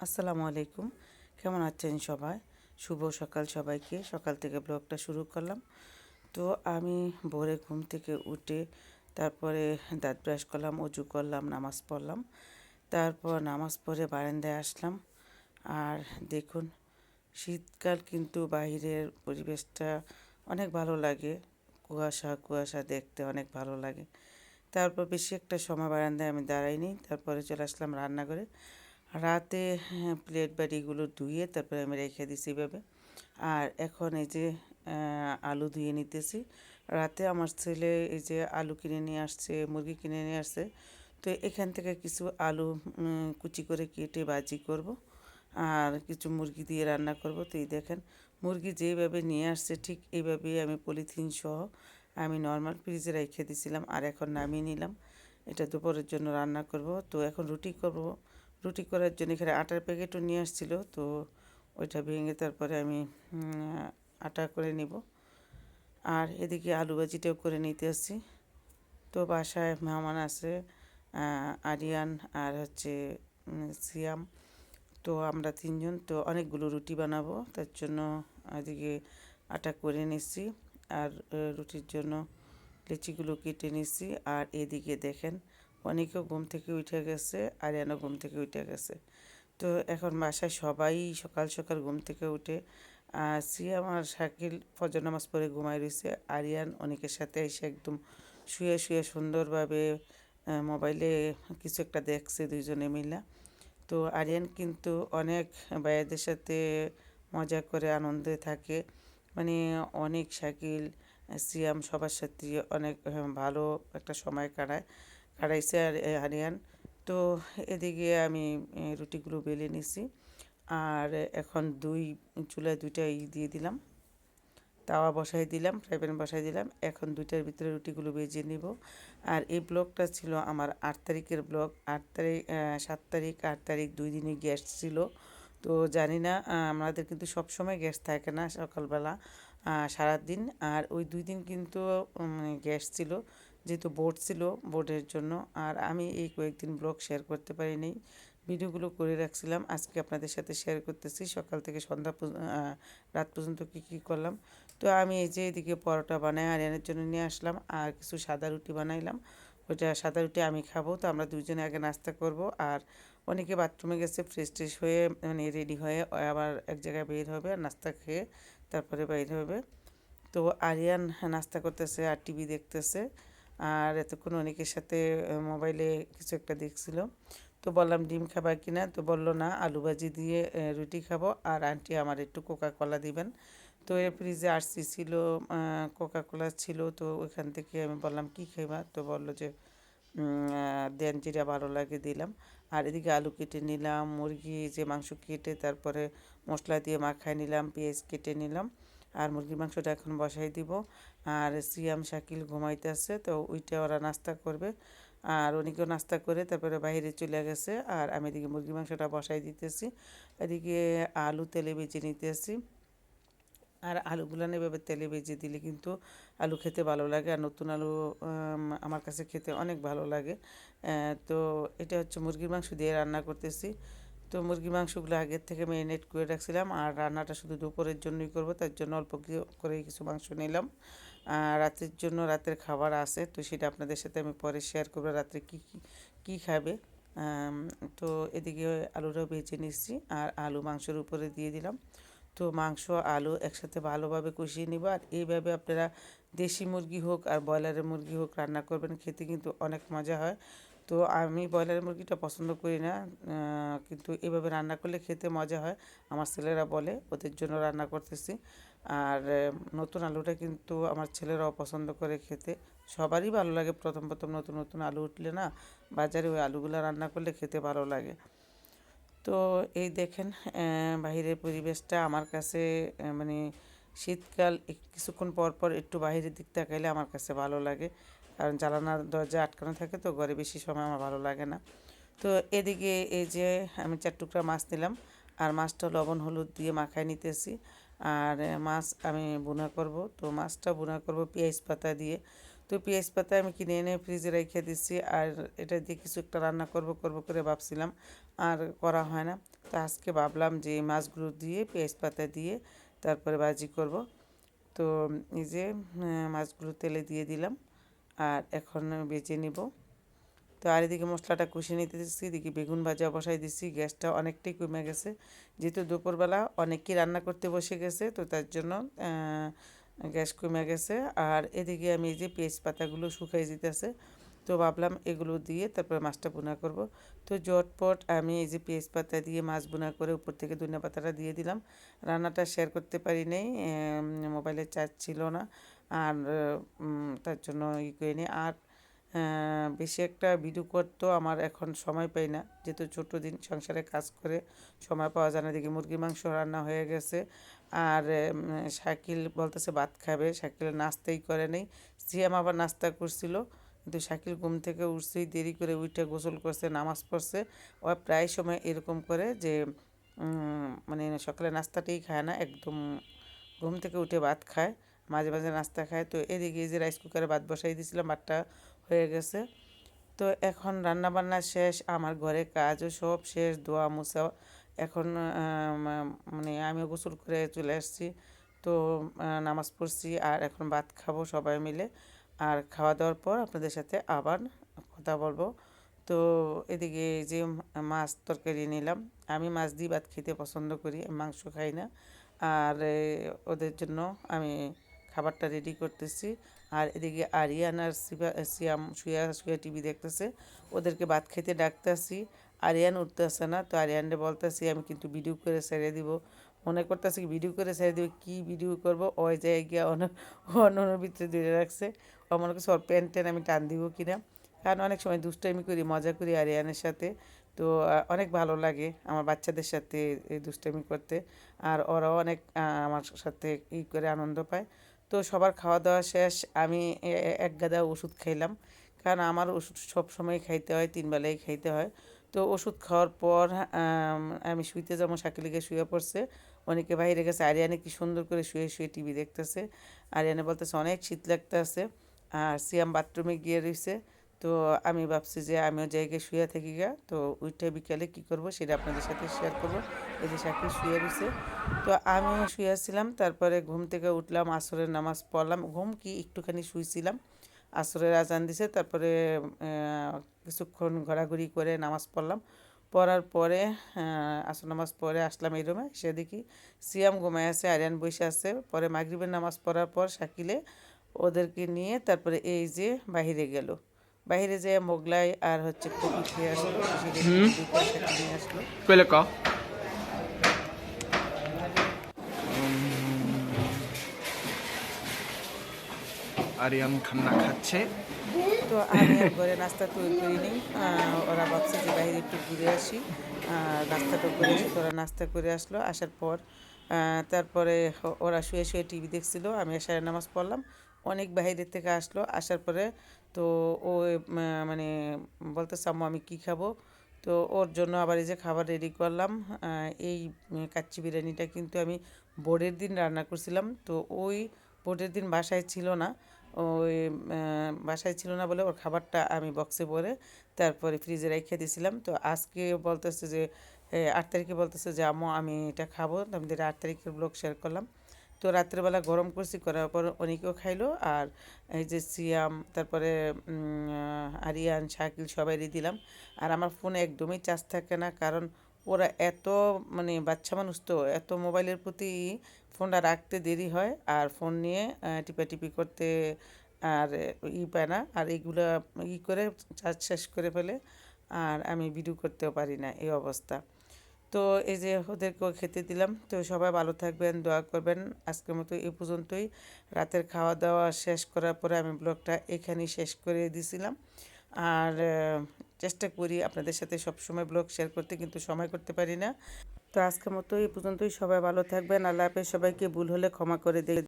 আসসালামু আলাইকুম। কেমন আছেন সবাই? শুভ সকাল সবাইকে। সকাল থেকে ব্লগটা শুরু করলাম। তো আমি ভোরে ঘুম থেকে উঠে তারপরে দাঁত ব্রাশ করলাম, উজু করলাম, নামাজ পড়লাম। তারপর নামাজ পড়ে বারান্দায় আসলাম। আর দেখুন, শীতকাল কিন্তু বাইরের পরিবেশটা অনেক ভালো লাগে। কুয়াশা কুয়াশা দেখতে অনেক ভালো লাগে। তারপর বেশি একটা সময় বারান্দায় আমি দাঁড়াইনি। তারপরে চলে আসলাম রান্নাঘরে। রাতে হ্যাঁ, প্লেট বাটিগুলো ধুয়ে তারপরে আমি রেখে দিছি এভাবে। আর এখন এই যে আলু ধুয়ে নিতেছি। রাতে আমার ছেলে এই যে আলু কিনে নিয়ে আসছে মুরগি কিনে নিয়ে আসছে তো এখান থেকে কিছু আলু কুচি করে কেটে বাজি করব। আর কিছু মুরগি দিয়ে রান্না করব। তো এই দেখেন মুরগি যেভাবে নিয়ে আসছে ঠিক এইভাবেই আমি পলিথিন সহ আমি নর্মাল ফ্রিজে রেখে দিছিলাম। আর এখন নামিয়ে নিলাম। এটা দুপুরের জন্য রান্না করব। তো এখন রুটি করব। রুটি করার জন্য এখানে আটার প্যাকেটও নিয়ে আসছিল, তো ওইটা ভেঙে তারপরে আমি আটা করে নিব। আর এদিকে আলু ভাজিটাও করে নিতে আসছি। তো বাসায় মেহমান আছে আরিয়ান আর হচ্ছে সিয়াম। তো আমরা তিনজন, তো অনেকগুলো রুটি বানাবো, তার জন্য এদিকে আটা করে নিচ্ছি। আর রুটির জন্য লিচিগুলো কেটে নিচ্ছি। আর এদিকে দেখেন অনেকেও ঘুম থেকে উঠে গেছে, আরিয়ানও ঘুম থেকে উঠে গেছে। তো এখন বাসায় সবাই সকাল সকাল ঘুম থেকে উঠে, আর সিয়াম আর শাকিল ফজর নামাজ পড়ে ঘুমাই রয়েছে। আরিয়ান অনেকের সাথে এসে একদম শুয়ে শুয়ে সুন্দরভাবে মোবাইলে কিছু একটা দেখছে দুইজনে মিলা। তো আরিয়ান কিন্তু অনেক ভাইয়াদের সাথে মজা করে আনন্দে থাকে। মানে অনেক শাকিল, সিয়াম সবার সাথে অনেক ভালো একটা সময় কাটায়। কাটাইছে আর হারিয়ান তো এদিকে আমি রুটিগুলো বেলে নিছি। আর এখন দুই, চুলায় দুইটা ই দিয়ে দিলাম। তাওয়া বসাই দিলাম, ফ্রাই প্যান বসাই দিলাম। এখন দুইটার ভিতরে রুটিগুলো বেজে নিব। আর এই ব্লগটা ছিল আমার আট তারিখের ব্লগ। আট তারিখ সাত তারিখ, আট তারিখ দুই দিনে গ্যাস ছিল। তো জানি না আমাদের কিন্তু সব সময় গ্যাস থাকে না সকালবেলা সারাদিন। আর ওই দুই দিন কিন্তু গ্যাস ছিল। যেহেতু বোর্ড ছিল বোর্ডের জন্য। আর আমি এই কয়েকদিন ব্লগ শেয়ার করতে পারিনি। ভিডিওগুলো করে রাখছিলাম। আজকে আপনাদের সাথে শেয়ার করতেছি। সকাল থেকে সন্ধ্যা রাত পর্যন্ত কী কী করলাম। তো আমি এই যে এদিকে পরোটা বানাই, আরিয়ানের জন্য নিয়ে আসলাম। আর কিছু সাদা রুটি বানাইলাম। ওইটা সাদা রুটি আমি খাব। তো আমরা দুজনে আগে নাস্তা করব। আর অনেকে বাথরুমে গেছে ফ্রেশ ট্রেশ হয়ে মানে রেডি হয়ে, আবার এক জায়গায় বের হবে আর নাস্তা খেয়ে তারপরে বাইর হবে। তো আরিয়ান নাস্তা করতেছে আর টিভি দেখতেছে। আর এতক্ষণ অনেকের সাথে মোবাইলে কিছু একটা দেখছিল। তো বললাম, ডিম খাবার কিনা? তো বলল, না, আলু ভাজি দিয়ে রুটি খাব আর আন্টি আমার একটু কোকা কলা দিবেন। তো এর ফ্রিজে আরসি ছিল কোকা কোলা ছিল, তো ওইখান থেকে আমি বললাম, কি খাইবা? তো বলল যে দেন যেটা ভালো লাগে দিলাম। আর এদিকে আলু কেটে নিলাম, মুরগি যে মাংস কেটে, তারপরে মশলা দিয়ে মাখায় নিলাম, পেঁয়াজ কেটে নিলাম। আর মুরগির মাংসটা এখন বসাই দিব। আর সিয়াম, শাকিল ঘুমাইতেছে তো ওইটা ওরা নাস্তা করবে। আর অনেকেও নাস্তা করে তারপরে বাইরে চলে গেছে। আর আমি এদিকে মুরগির মাংসটা বসাই দিতেছি। এদিকে আলু তেলে বেজে নিতেছি। আর আলুগুলো এভাবে তেলে ভেজে দিলে কিন্তু আলু খেতে ভালো লাগে। আর নতুন আলু আমার কাছে খেতে অনেক ভালো লাগে। তো এটা হচ্ছে মুরগির মাংস দিয়ে রান্না করতেছি। তো মুরগির মাংসগুলো আগের থেকে ম্যারিনেট করে রাখছিলাম। আর রান্নাটা শুধু দুপুরের জন্যই করব, তার জন্য অল্প করে কিছু মাংস নিলাম। আর রাতের জন্য রাতের খাবার আছে, তো সেটা আপনাদের সাথে আমি পরে শেয়ার করব রাত্রে কী কী কী খাবে। তো এদিকে আলুটাও বেছে নিচ্ছি, আর আলু মাংসের উপরে দিয়ে দিলাম। তো মাংস, আলু একসাথে ভালোভাবে কষিয়ে নিব, আর এইভাবে আপনারা দেশি মুরগি হোক আর ব্রয়লারের মুরগি হোক রান্না করবেন, খেতে কিন্তু অনেক মজা হয়। তো আমি ব্রয়লার মুরগিটা পছন্দ করি না কিন্তু এভাবে রান্না করলে খেতে মজা হয়। আমার ছেলেরা বলে, ওদের জন্য রান্না করতেছি। আর নতুন আলুটা কিন্তু আমার ছেলেরাও পছন্দ করে খেতে। সবারই ভালো লাগে প্রথম প্রথম নতুন নতুন আলু উঠলে না, বাজারে ওই আলুগুলো রান্না করলে খেতে ভালো লাগে। তো এই দেখেন বাহিরের পরিবেশটা আমার কাছে মানে শীতকাল কিছুক্ষণ পর পর একটু বাহিরের দিক তাকাইলে আমার কাছে ভালো লাগে। কারণ জ্বালানার দরজা আটকানো থাকে তো ঘরে বেশি সময় আমার ভালো লাগে না। তো এদিকে এই যে আমি চার টুকরা মাছ নিলাম, আর মাছটা লবণ, হলুদ দিয়ে মাখায় নিতেছি। আর মাছ আমি বোনা করব, তো মাছটা বোনা করব পেঁয়াজ পাতা দিয়ে। তো পেঁয়াজ পাতা আমি কিনে এনে ফ্রিজে রেখে দিচ্ছি আর এটা দিয়ে কিছু একটা রান্না করব করব করে ভাবছিলাম, আর করা হয় না। তো আজকে ভাবলাম যে মাছগুলো দিয়ে, পেঁয়াজ পাতা দিয়ে তারপরে ভাজি করব। তো এই যে মাছগুলো তেলে দিয়ে দিলাম। আর এখন বেজে নিব। তো আর এদিকে মশলাটা কষিয়ে নিতে দিচ্ছি এদিকে বেগুন ভাজা বসাই দিচ্ছি গ্যাসটা অনেকটাই কমে গেছে। যেহেতু দুপুরবেলা অনেকেই রান্না করতে বসে গেছে, তো তার জন্য গ্যাস কমে গেছে। আর এদিকে আমি এই যে পেঁয়াজ পাতাগুলো শুকাই দিতেছে তো ভাবলাম এগুলো দিয়ে তারপরে মাছটা বোনা করব। তো জটপট আমি এই যে পেঁয়াজ পাতা দিয়ে মাছ বোনা করে উপর থেকে ধনিয়া পাতাটা দিয়ে দিলাম। রান্নাটা শেয়ার করতে পারি নাই মোবাইলে চার্জ ছিল না। আর তার জন্য ই করিনি আর বেশি একটা ভিডিও করতেও আমার এখন সময় পাই না। যেহেতু ছোটো দিন সংসারে কাজ করে সময় পাওয়া যায় না। দেখি মুরগির মাংস রান্না হয়ে গেছে। আর শাকিল বলতেছে ভাত খাবে। শাকিল নাস্তাই করে নেই। সিয়াম আবার নাস্তা করছিল। কিন্তু শাকিল ঘুম থেকে উঠছেই দেরি করে উঠে গোসল করছে, নামাজ পড়ছে। ও প্রায় সময় এরকম করে যে মানে সকালে নাস্তাটাই খায় না। একদম ঘুম থেকে উঠে ভাত খায়। মাঝে মাঝে নাস্তা খায়। তো এদিকে যে রাইস কুকারে ভাত বসাই দিয়েছিলাম, ভাতটা হয়ে গেছে। তো এখন রান্না বান্না শেষ, আমার ঘরে কাজও সব শেষ, দোয়া মোছা। এখন মানে আমিও গোসল করে চলে আসছি। তো নামাজ পড়ছি আর এখন ভাত খাব সবাই মিলে। আর খাওয়া দাওয়ার পর আপনাদের সাথে আবার কথা বলব। তো এদিকে যে মাছ তরকারি নিলাম। আমি মাছ দিয়ে ভাত খেতে পছন্দ করি, মাংস খাই না। আর ওদের জন্য আমি খাবারটা রেডি করতেছি। আর এদিকে আরিয়ান আর সিয়াম শুয়া শুয়া টিভি দেখতেছে। ওদেরকে ভাত খেতে ডাকতেছি। আরিয়ান উঠতেছে না, তো আরিয়ানরে বলতেছি, আমি কিন্তু ভিডিও করে ছেড়ে দিব। মনে করতেছি ভিডিও করে ছেড়ে দিব? কী ভিডিও করব? ওই জায়গায় অন, অন্য ভিতরে ধরে রাখছে। ও মনে করছে, ওর প্যান্ট ট্যান আমি টান দিব কিনা কারণ অনেক সময় দুষ্টামি করি, মজা করি আরিয়ানের সাথে। তো অনেক ভালো লাগে আমার বাচ্চাদের সাথে এই দুষ্টামি করতে। আর ওরাও অনেক আমার সাথে ই করে আনন্দ পায়। তো সবার খাওয়া দাওয়া শেষ, আমি এক গাদা ওষুধ খাইলাম। কারণ আমার ওষুধ সব সময় খাইতে হয়, তিন বেলায় খাইতে হয়। তো ওষুধ খাওয়ার পর, আমি শুইতে যাব শাকিলিকে শুয়ে পড়ছে। অনেকে বাইরে গেছে, আরিয়ানে কি সুন্দর করে শুয়ে শুয়ে টিভি দেখতেছে। আরিয়ানে বলতেছে, অনেক শীত লাগতেছে। আর সিয়াম বাথরুমে গিয়ে রয়েছে তো আমি ভাবছি যে আমিও জায়গায় শুয়ে থাকি গা। তো ওইটা বিকালে কি করব সেটা আপনাদের সাথে শেয়ার করব। এই যে শাকিল শুয়ে রয়েছে তো আমিও শুয়েছিলাম তারপরে ঘুম থেকে উঠলাম, আসরের নামাজ পড়লাম। ঘুম কি একটুখানি শুয়েছিলাম আসরের আজান দিছে, তারপরে কিছুক্ষণ ঘোরাঘুরি করে নামাজ পড়লাম। পড়ার পরে আসর নামাজ পড়ে আসলাম এই রুমে। সে দেখি সিয়াম ঘুমায় আছে, আরিয়ান বসে আছে। পরে মাগরিবের নামাজ পড়ার পর শাকিলে ওদেরকে নিয়ে তারপরে এই যে বাহিরে গেল। বাইরে যেয়ে মোগলাই আর হচ্ছে কপি খেয়ে আসলো আসলো। কইলে ক আরিয়ান খান্না খাচ্ছে। তো আমি ঘরে নাস্তা তৈরি করিনি। আহ, ওরা ভাবছে যে বাইরে একটু ঘুরে আসি। আর নাস্তাটা করে আসি ওরা নাস্তা করে আসলো। আসার পর আহ, তারপরে ওরা শুয়ে শুয়ে টিভি দেখছিল। আমি এসারে নামাজ পড়লাম। অনেক বাইরের থেকে আসলো, আসার পরে তো ও মানে বলতেছে, আম্মু, আমি কি খাব? তো ওর জন্য আবার এই যে খাবার রেডি করলাম। এই কাচ্চি বিরিয়ানিটা কিন্তু আমি বোর্ডের দিন রান্না করছিলাম। তো ওই বোর্ডের দিন বাসায় ছিল না। ওই বাসায় ছিল না বলে ওর খাবারটা আমি বক্সে ভরে তারপরে ফ্রিজে রেখে দিয়েছিলাম তো আজকে বলতেছে যে আট তারিখে বলতেছে যে, আম্মু, আমি এটা খাব। তো আট তারিখের ব্লগ শেয়ার করলাম। তো রাত্রেবেলা গরম করছি, করার পর অনেকেও খাইলো। আর এই যে সিয়াম, তারপরে আরিয়ান, শাকিল সবাইরই দিলাম। আর আমার ফোনে একদমই চার্জ থাকে না, কারণ ওরা এত মানে বাচ্চা মানুষ তো, এত মোবাইলের প্রতি ফোনটা রাখতে দেরি হয়। আর ফোন নিয়ে টিপাটিপি করতে আর ই পায় না। আর এইগুলা ই করে, চার্জ শেষ করে ফেলে। আর আমি ভিডিও করতেও পারি না, এই অবস্থা। তো এই যে ওদেরকেও খেতে দিলাম। তো সবাই ভালো থাকবেন, দোয়া করবেন। আজকের মতো এই পর্যন্তই। রাতের খাওয়া দাওয়া শেষ করার পরে আমি ব্লগটা এখানেই শেষ করে দিছিলাম। আর চেষ্টা করি আপনাদের সাথে সবসময় ব্লগ শেয়ার করতে, কিন্তু সময় করতে পারি না। তো আজকের মতো এই পর্যন্তই। সবাই ভালো থাকবেন। আল্লাহ হাফেজ। সবাইকে ভুল হলে ক্ষমা করে দিয়ে